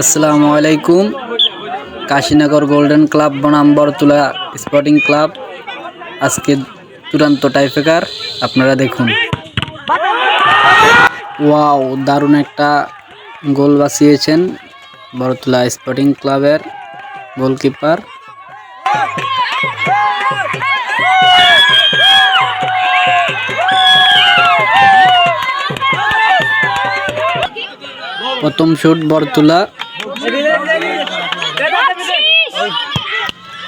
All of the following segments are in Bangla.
আসসালামু আলাইকুম। কাশীনগর গোল্ডেন ক্লাব বনাম বরতুলা স্পোর্টিং ক্লাব, আজকে চূড়ান্ত টাইফেকার, আপনারা দেখুন। ওয়াও, দারুণ একটা গোল বাঁচিয়েছেন বরতুলা স্পোর্টিং ক্লাবের গোলকিপার। প্রথম শুট বরতুলা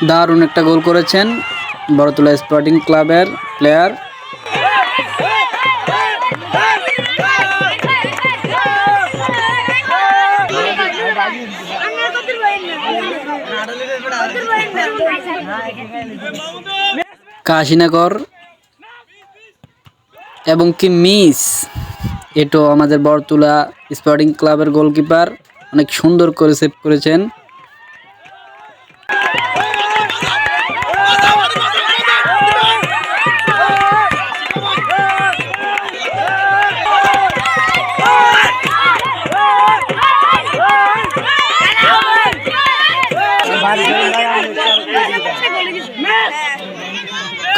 দারুণ একটা গোল করেছেন বড়তলা স্পোর্টিং ক্লাবের প্লেয়ার। কাশীনগর এবং কি মিস এটো আমাদের বরতুলা স্পোর্টিং ক্লাবের গোলকিপার অনেক সুন্দর করে সেভ করেছেন।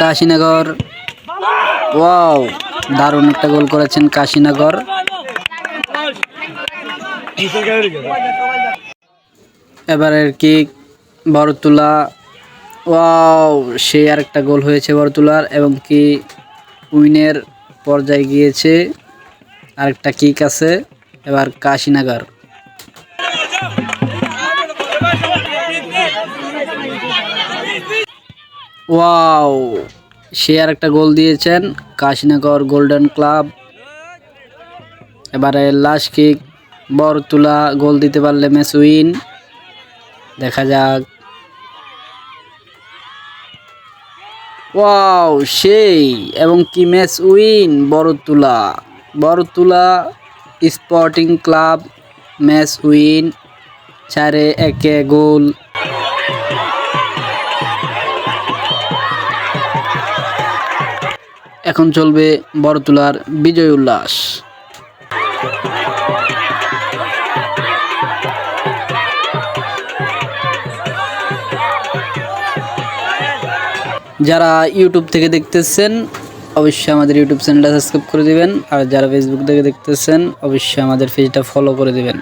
কাশীনগর। ওয়াও, দারুণ একটা গোল করেছেন কাশীনগর। এবারের কিক বড়তুলা ওয়াও, সে আর একটা গোল হয়েছে বড়তুলার এবং কি উইনের পর্যায়ে গিয়েছে। আরেকটা কিক আছে, এবার কাশীনগর। ওয়াও, সে আর একটা গোল দিয়েছেন কাশীনগর গোল্ডেন ক্লাব। এবারে লাস্ট কিক, বরতুলা গোল দিতে পারলে ম্যাচ উইন। দেখা যাক। ওয়াও, সেই, এবং কি match win Bortula Bortula sporting club match win, চারে একে গোল। এখন চলবে বড়তুলার বিজয় উল্লাস। যারা ইউটিউব থেকে দেখতেছেন, অবশ্যই আমাদের ইউটিউব চ্যানেলটা সাবস্ক্রাইব করে দিবেন। আর যারা ফেসবুক থেকে দেখতেছেন, অবশ্যই আমাদের পেজটা ফলো করে দিবেন।